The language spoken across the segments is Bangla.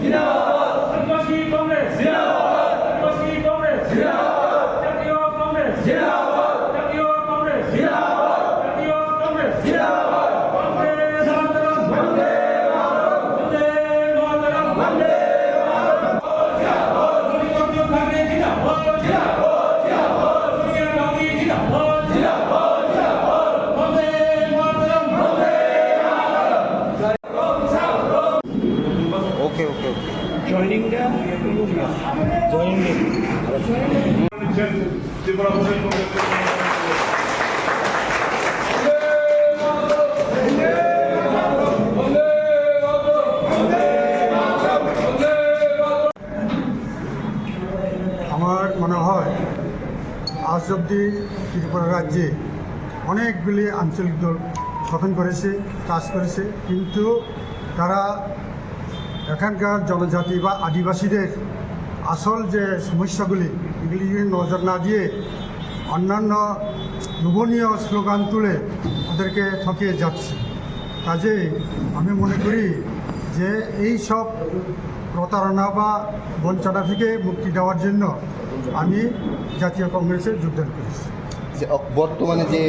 আদিবাসী অব্দি ত্রিপুরা রাজ্যে অনেকগুলি আঞ্চলিক দল গঠন করেছে, কাজ করেছে, কিন্তু তারা এখানকার জনজাতি বা আদিবাসীদের আসল যে সমস্যাগুলি, এগুলি নজর না দিয়ে অন্যান্য লোভনীয় স্লোগান তুলে ওদেরকে ঠকিয়ে যাচ্ছে। কাজেই আমি মনে করি যে এই সব প্রতারণা বা বঞ্চনা থেকে মুক্তি দেওয়ার জন্য আমি জাতীয় কংগ্রেসে যোগদান করেছি। যে বর্তমানে যে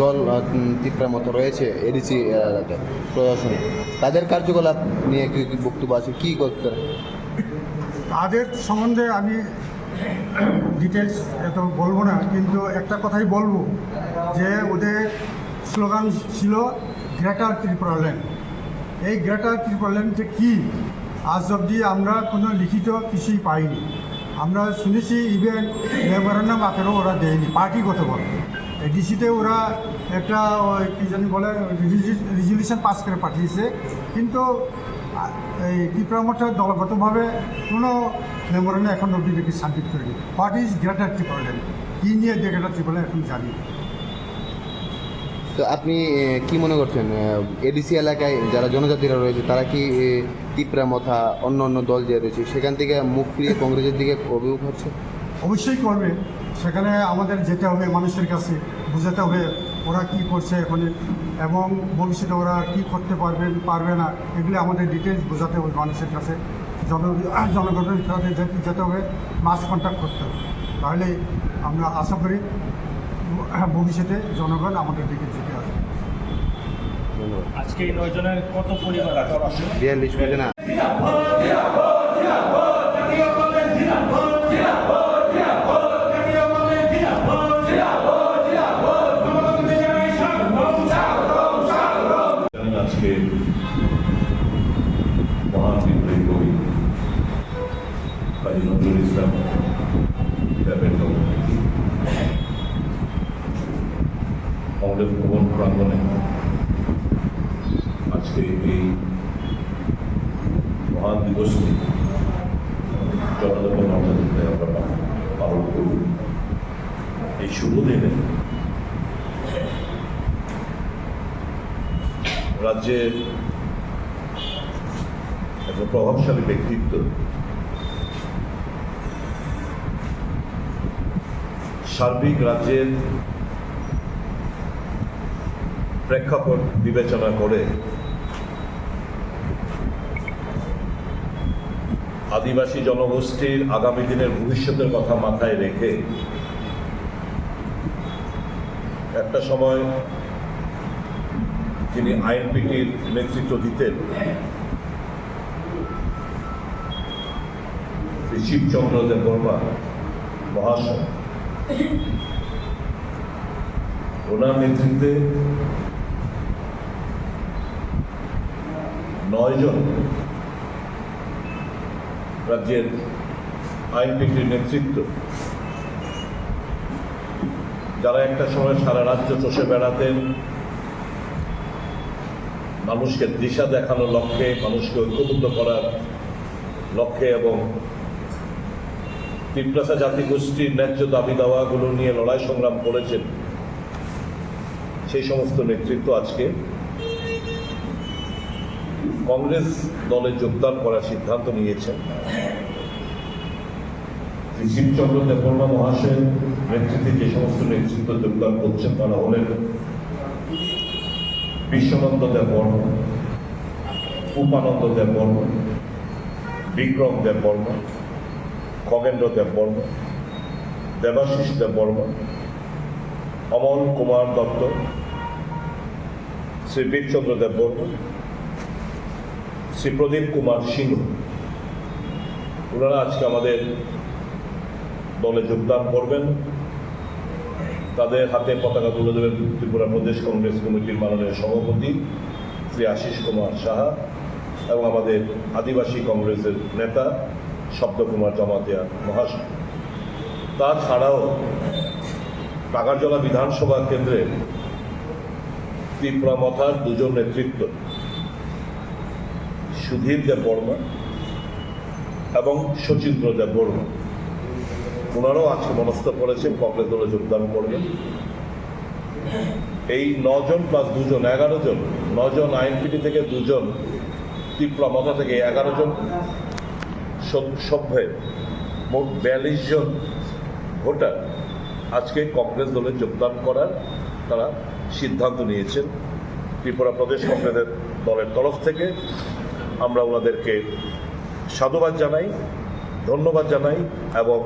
দল ত্রিপুরার মতো রয়েছে এডিসি প্রশাসনে তাদের কার্যকলাপ নিয়ে কি বক্তব্য আছে? কী করতে তাদের সম্বন্ধে আমি ডিটেলস এত বলব না কিন্তু একটা কথাই বলব যে ওদের স্লোগান ছিল গ্রেটার ত্রিপুরা ল্যান্ড। এই গ্রেটার ত্রিপুরাল্যান্ড যে কী? আজ অবধি আমরা কোনো লিখিত কিছুই পাইনি। আমরা শুনেছি ইভেন মেমোরান্ডাম আকারেও ওরা দেয়নি পার্টিগতভাবে ডিসিতে ওরা একটা কী জানি বলে রেজলিউশন পাস করে পাঠিয়েছে। কিন্তু এই ত্রিপুরা দলগতভাবে কোনো মেমোরান্ডাম এখন অব্দি দেখি সাবমিট করেনি। হোয়াট ইজ গ্রেটার ত্রিপুরাল্যান্ড কী নিয়ে যে গ্রেটার ত্রিপুরাল্যান্ড এখন জানি। তো আপনি কি মনে করছেন? এডিসি এলাকায় যারা জনজাতিরা রয়েছে তারা কি এ, ত্রিপুরা মথা অন্য অন্য দল যে রয়েছে সেখান থেকে মুখ ফিরিয়ে কংগ্রেসের দিকে অভিমুখ হচ্ছে? অবশ্যই করবে। সেখানে আমাদের যেতে হবে মানুষের কাছে বোঝাতে হবে ওরা কি করছে এখন এবং ভবিষ্যতে ওরা কি করতে পারবে পারবে না এগুলি আমাদের ডিটেলস বোঝাতে হবে মানুষের কাছে। জন জনগণের সাথে যেতে হবে মাস কন্ট্যাক্ট করতে হবে। তাহলে আমরা আশা করি ভবিষ্যতে জনগণ আমাদের দিকে যেতে হবে আজকে এই নয় জনের কত পরিবার আছে? বিয়াল্লিশ না আমি আজকে মহান বিপ্লবী কবি কাজী নজরুল ইসলাম দেবের কংগ্রেস ভবন প্রাঙ্গণে আজকে এই মহান দিবসটি জনগণ মর্যাদাতে আমরা পালন করি এই শুভ দিনে রাজ্যের একজন প্রভাবশালী ব্যক্তিত্ব সার্বিক রাজ্যের প্রেক্ষাপট বিবেচনা করে আদিবাসী জনগোষ্ঠীর আগামী দিনের ভবিষ্যতের কথা মাথায় রেখে একটা সময় যিনি আইএনপিটির নেতৃত্ব দিতেন শিবচন্দ্র দেববর্মা মহাশয়, ওনার নেতৃত্বে নয়জন রাজ্যের আইনপিটির নেতৃত্ব। যারা একটা সময় সারা রাজ্য চষে বেড়াতেন, মানুষকে দিশা দেখানোর লক্ষ্যে, মানুষকে ঐক্যবদ্ধ করার লক্ষ্যে এবং তিপ্রাসা জাতিগোষ্ঠীর ন্যায্য দাবি দাওয়াগুলো নিয়ে লড়াই সংগ্রাম করেছেন, সেই সমস্ত নেতৃত্ব আজকে কংগ্রেস দলে যোগদান করার সিদ্ধান্ত নিয়েছেন শিবচন্দ্র দেববর্মা মহাশয়ের নেতৃত্বে যে সমস্ত নেতৃত্ব যোগদান করছেন তারা হলেন বিশ্বনন্দ দেববর্মা উপানন্দ দেববর্মা বিক্রম দেব বর্মা খগেন্দ্র দেব বর্মা দেবাশিস দেব বর্মা অমল কুমার দত্ত, শ্রী বীরচন্দ্র দেব বর্মা শ্রী প্রদীপ কুমার সিংহ ওনারা আজকে আমাদের দলে যোগদান করবেন। তাদের হাতে পতাকা তুলে দেবেন ত্রিপুরা প্রদেশ কংগ্রেস কমিটির মাননীয় সভাপতি শ্রী আশিস কুমার সাহা এবং আমাদের আদিবাসী কংগ্রেসের নেতা শব্দকুমার জমাতিয়া মহাশয়। তাছাড়াও কাকারজলা বিধানসভা কেন্দ্রের ত্রিপুরা মথার দুজন নেতৃত্ব সুধীর দেব বর্মা এবং শচীন্দ্র দেব বর্মা। ওনারাও আজকে মনস্থ করেছেন, কংগ্রেস দলে যোগদান করবেন। এই নজন প্লাস দুজন, এগারো জন, নজন আইনপিটি থেকে দুজন, ত্রিপুরা মতা থেকে এগারো জন সভ- সভ্যের মোট বিয়াল্লিশ জন ভোটার আজকে কংগ্রেস দলে যোগদান করার তারা সিদ্ধান্ত নিয়েছেন। ত্রিপুরা প্রদেশ কংগ্রেসের দলের তরফ থেকে আমরা ওনাদেরকে সাধুবাদ জানাই, ধন্যবাদ জানাই এবং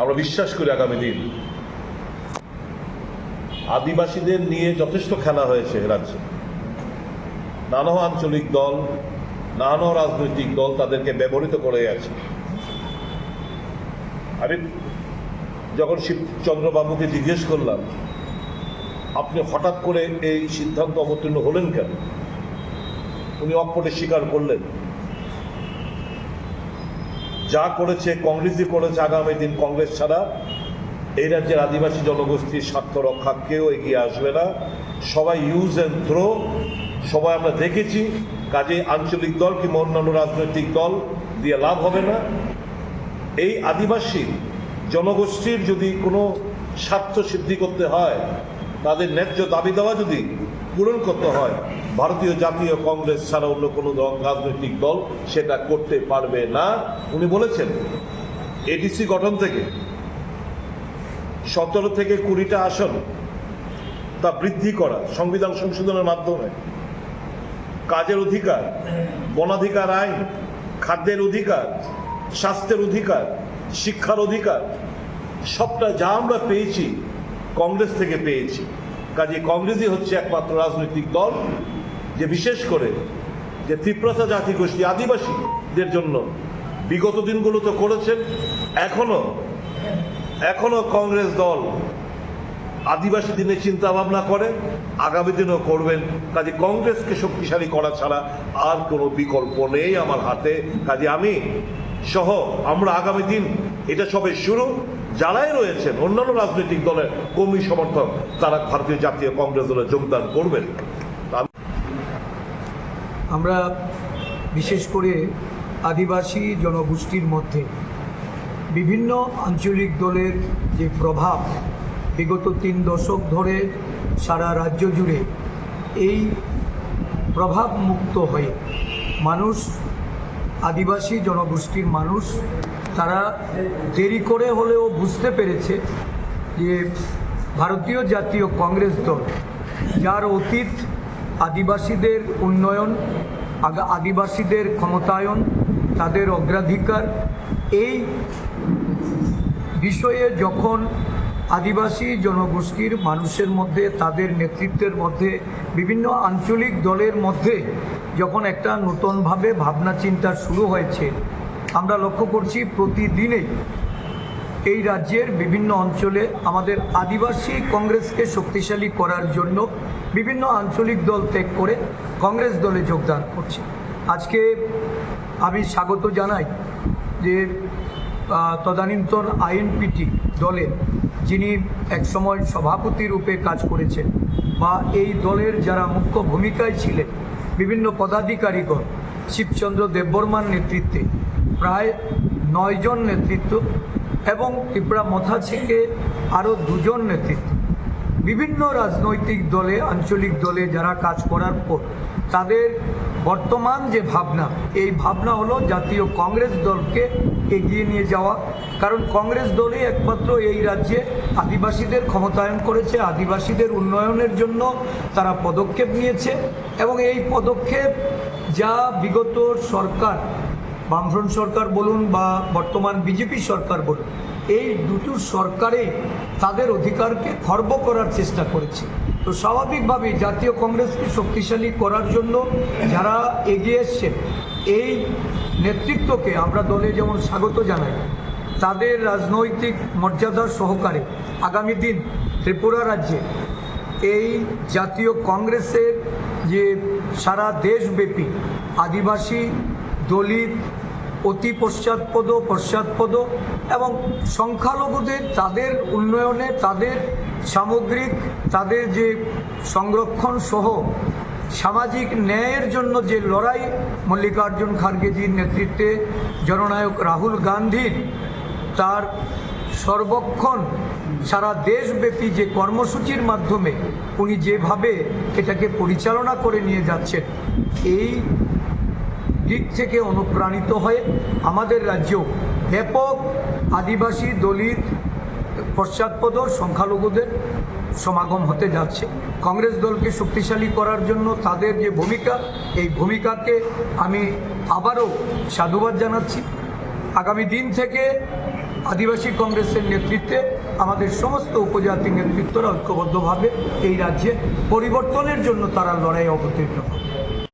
আমরা বিশ্বাস করি আগামী দিন আদিবাসীদের নিয়ে যথেষ্ট খেলা হয়েছে রাজ্যে। নানা আঞ্চলিক দল, নানা রাজনৈতিক দল তাদেরকে ব্যবহৃত করে আছে। আমি যখন শিবচন্দ্রবাবুকে জিজ্ঞেস করলাম, আপনি হঠাৎ করে এই সিদ্ধান্ত অবতীর্ণ হলেন কেন? উনি অকপটে স্বীকার করলেন। যা করেছে কংগ্রেসই করেছে আগামী দিন কংগ্রেস ছাড়া, এই রাজ্যের আদিবাসী জনগোষ্ঠীর স্বার্থ রক্ষা কেউ এগিয়ে আসবে না। সবাই ইউজ অ্যান্ড থ্রো সবাই আমরা দেখেছি। কাজে আঞ্চলিক দল কি অন্যান্য রাজনৈতিক দল দিয়ে লাভ হবে না। এই আদিবাসী জনগোষ্ঠীর যদি কোনো স্বার্থ সিদ্ধি করতে হয়, তাদের ন্যায্য দাবি দেওয়া যদি পূরণ করতে হয়। ভারতীয় জাতীয় কংগ্রেস ছাড়া অন্য কোনো রাজনৈতিক দল সেটা করতে পারবে না। উনি বলেছেন এডিসি গঠন থেকে সতেরো থেকে কুড়িটা আসন তা বৃদ্ধি করা সংবিধান সংশোধনের মাধ্যমে। কাজের অধিকার, বনাধিকার আইন, খাদ্যের অধিকার, স্বাস্থ্যের অধিকার, শিক্ষার অধিকার, সবটা যা আমরা পেয়েছি, কংগ্রেস থেকে পেয়েছি। কাজে কংগ্রেসই হচ্ছে একমাত্র রাজনৈতিক দল, যে বিশেষ করে যে তীব্রতা জাতিগোষ্ঠী আদিবাসীদের জন্য বিগত দিনগুলো তো করেছেন, এখনও এখনও কংগ্রেস দল আদিবাসী দিনে চিন্তা ভাবনা করে, আগামী দিনেও করবেন। কাজে কংগ্রেসকে শক্তিশালী করা ছাড়া আর কোনো বিকল্প নেই আমার হাতে। কাজে আমি সহ আমরা আগামী দিন এটা সবে শুরু যারাই রয়েছেন, অন্যান্য রাজনৈতিক দলের কর্মী সমর্থক, তারা ভারতীয় জাতীয় কংগ্রেস দলে যোগদান করবেন। আমরা বিশেষ করে আদিবাসী জনগোষ্ঠীর মধ্যে বিভিন্ন আঞ্চলিক দলের যে প্রভাব, বিগত তিন দশক ধরে সারা রাজ্য জুড়ে এই প্রভাব মুক্ত হয়ে মানুষ, আদিবাসী জনগোষ্ঠীর মানুষ তারা দেরি করে হলেও বুঝতে পেরেছে যে ভারতীয় জাতীয় কংগ্রেস দল, যার অতীত আদিবাসীদের উন্নয়ন আদিবাসীদের ক্ষমতায়ন, তাদের অগ্রাধিকার, এই বিষয়ে যখন আদিবাসী জনগোষ্ঠীর মানুষের মধ্যে, তাদের নেতৃত্বের মধ্যে, বিভিন্ন আঞ্চলিক দলের মধ্যে যখন একটা নতুনভাবে ভাবনা চিন্তা শুরু হয়েছে আমরা লক্ষ্য করছি প্রতিদিনেই এই রাজ্যের বিভিন্ন অঞ্চলে আমাদের আদিবাসী কংগ্রেসকে শক্তিশালী করার জন্য বিভিন্ন আঞ্চলিক দল ত্যাগ করে কংগ্রেস দলে যোগদান করছে। আজকে আমি স্বাগত জানাই যে তদানীন্তন আইএনপিটি দলের যিনি একসময় সভাপতি রূপে কাজ করেছেন বা এই দলের যারা মুখ্য ভূমিকায় ছিলেন, বিভিন্ন পদাধিকারীগণ, শিবচন্দ্র দেববর্মার নেতৃত্বে প্রায় নয়জন নেতৃত্ব এবং ত্রিপুরা মথা থেকে আরও দুজন নেতৃত্ব। বিভিন্ন রাজনৈতিক দলে, আঞ্চলিক দলে যারা কাজ করার পর তাদের বর্তমান যে ভাবনা, এই ভাবনা হলো জাতীয় কংগ্রেস দলকে এগিয়ে নিয়ে যাওয়া। কারণ কংগ্রেস দলই একমাত্র এই রাজ্যে আদিবাসীদের ক্ষমতায়ন করেছে, আদিবাসীদের উন্নয়নের জন্য তারা পদক্ষেপ নিয়েছে এবং এই পদক্ষেপ যা বিগত সরকার বামফ্রন্ট সরকার বলুন বা বর্তমান বিজেপি সরকার বলুন, এই দুটো সরকারেই তাদের অধিকারকে খর্ব করার চেষ্টা করেছে। তো স্বাভাবিকভাবেই জাতীয় কংগ্রেসকে শক্তিশালী করার জন্য যারা এগিয়ে এসছেন, এই নেতৃত্বকে আমরা দলে যেমন স্বাগত জানাই, তাদের রাজনৈতিক মর্যাদা সহকারে আগামী দিন ত্রিপুরা রাজ্যে এই জাতীয় কংগ্রেসের যে সারা দেশব্যাপী আদিবাসী, দলিত অতি পশ্চাৎপদ পশ্চাৎপদ এবং সংখ্যালঘুদের তাদের উন্নয়নে, তাদের সামগ্রিক, তাদের যে সংরক্ষণ সহ সামাজিক ন্যায়ের জন্য যে লড়াই মল্লিকার্জুন খার্গেজির নেতৃত্বে জননায়ক রাহুল গান্ধীর, তার সর্বক্ষণ সারা দেশব্যাপী যে কর্মসূচির মাধ্যমে উনি যেভাবে এটাকে পরিচালনা করে নিয়ে যাচ্ছেন, এই দিক থেকে অনুপ্রাণিত হয়ে আমাদের রাজ্যেও ব্যাপক আদিবাসী দলিত পশ্চাৎপদ সংখ্যালঘুদের সমাগম হতে যাচ্ছে। কংগ্রেস দলকে শক্তিশালী করার জন্য তাদের যে ভূমিকা, এই ভূমিকাকে আমি আবারও সাধুবাদ জানাচ্ছি। আগামী দিন থেকে আদিবাসী কংগ্রেসের নেতৃত্বে আমাদের সমস্ত উপজাতি নেতৃত্বরা ঐক্যবদ্ধভাবে এই রাজ্যে পরিবর্তনের জন্য তারা লড়াই অবতীর্ণ।